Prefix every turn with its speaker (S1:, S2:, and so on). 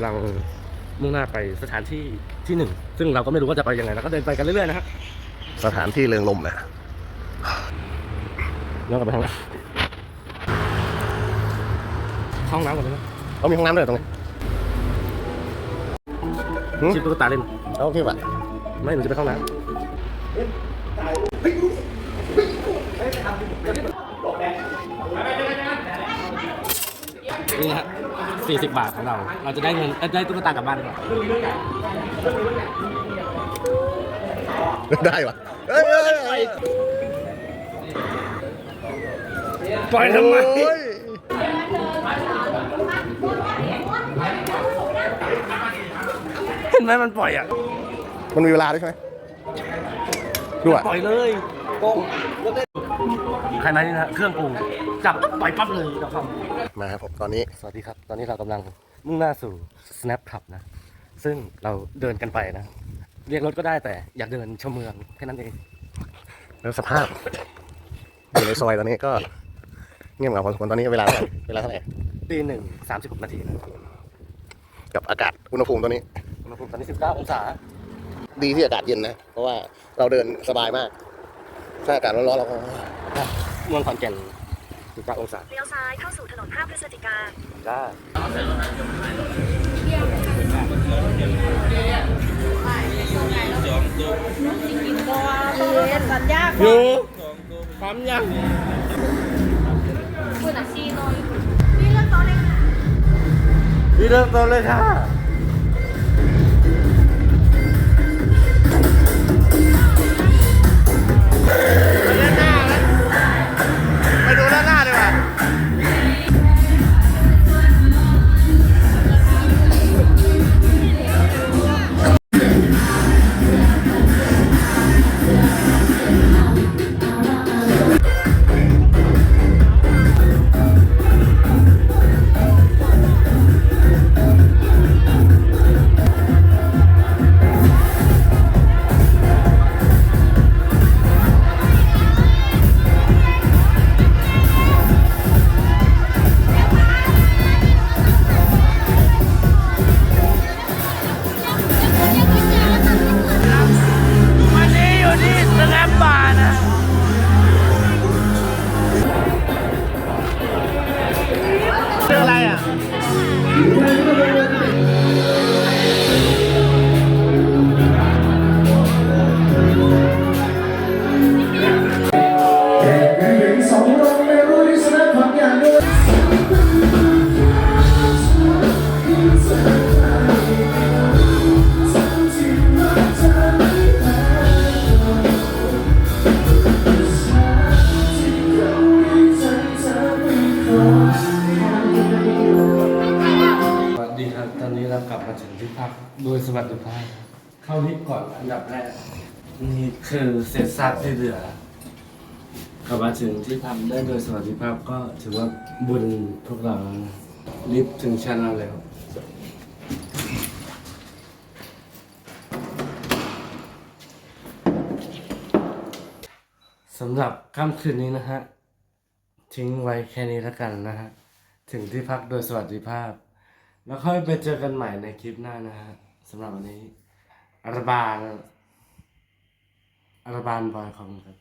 S1: ำลังมุ่งหน้าไปสถานที่ที่หนึ่ง ซึ่งเราก็ไม่รู้ว่าจะไปยังไงเราก็เดินไปกันเรื่อยๆนะฮะ
S2: สถานที่เริงลมนะ
S1: ย้อนกลับไปทางนั้นเข้าห้องน้ำก่อนเลยนะ
S2: เขามีห้องน้ำด้วยตรงนี้หืม
S1: ชิปตุ๊กตาเล่น
S2: เอาโอเคป่ะ
S1: ไม่หนูจะไปเข้าห้องน้ำ 40 บาทของเรา เราจะได้เงินได้ตุ๊กตากลับบ้านกว่า
S2: ได้วะเอ้ด้เอ้ย
S1: ปล่อยทำไมเห็นไหมมันปล่อยอะ
S2: มันมีเวลาด้วยใช่ไหมด้วย
S1: ปล่อยเลยกง รไหมนี่นะเครื่องปรุงจับปั๊บปล่อยปั๊บเลยเดี๋ยวครับ
S2: มาครับผมตอนนี้
S1: สวัสดีครับ ตอนนี้เรากำลังมุ่งหน้าสู่ Snap Club นะ ซึ่งเราเดินกันไปนะ เรียกรถก็ได้แต่อยากเดินชมเมืองแค่นั้นเอง
S2: แล้วสภาพ อยู่ในซอยตอนนี้ก็เงียบเหงาพอสมควรตอนนี้เวลาเท่าไหร่เวลาเท่าไหร่
S1: ตีหนึ่งสามสิบหกนาทีนะ
S2: กับอากาศอุณหภูมิตอนนี้
S1: อุณหภูมิตอนนี้สิบเก้าองศา
S2: ดีที่อากาศเย็นนะ เพราะว่าเราเดินสบายมาก ถ้าอากาศร้อนๆเราก็
S1: เมืองขอนแก่นสิบเก้าองศา
S3: เลี้ยวซ้ายเข้าสู่ถนน 5 พฤศจิกา
S1: จ้า
S3: สัญญา
S1: อยู่ความยัง
S3: คุณอะซีนอยนี่เลือกโต๊ะเลยค่ะ
S1: พี่เริ่มต้นเลยค่ะ ส
S4: ค
S1: รับ ตอนนี้เรากลับมาถึงที่พักโดยสวัสดิภาพ เข้าลิฟต์ก่อนอันดับแรก นี่คือเศษซากที่เหลือกลับมาถึงที่พักได้โดยสวัสดิภาพก็ถือว่าบุญพวกเราแล้วนะลิฟต์ถึงชั้นเราแล้ว สำหรับค่ำคืนนี้นะฮะ ทิ้งไว้แค่นี้แล้วกันนะฮะ ถึงที่พักโดยสวัสดิภาพ แล้วค่อยไปเจอกันใหม่ในคลิปหน้านะฮะสำหรับวันนี้อารบานอารบานบอยของครับ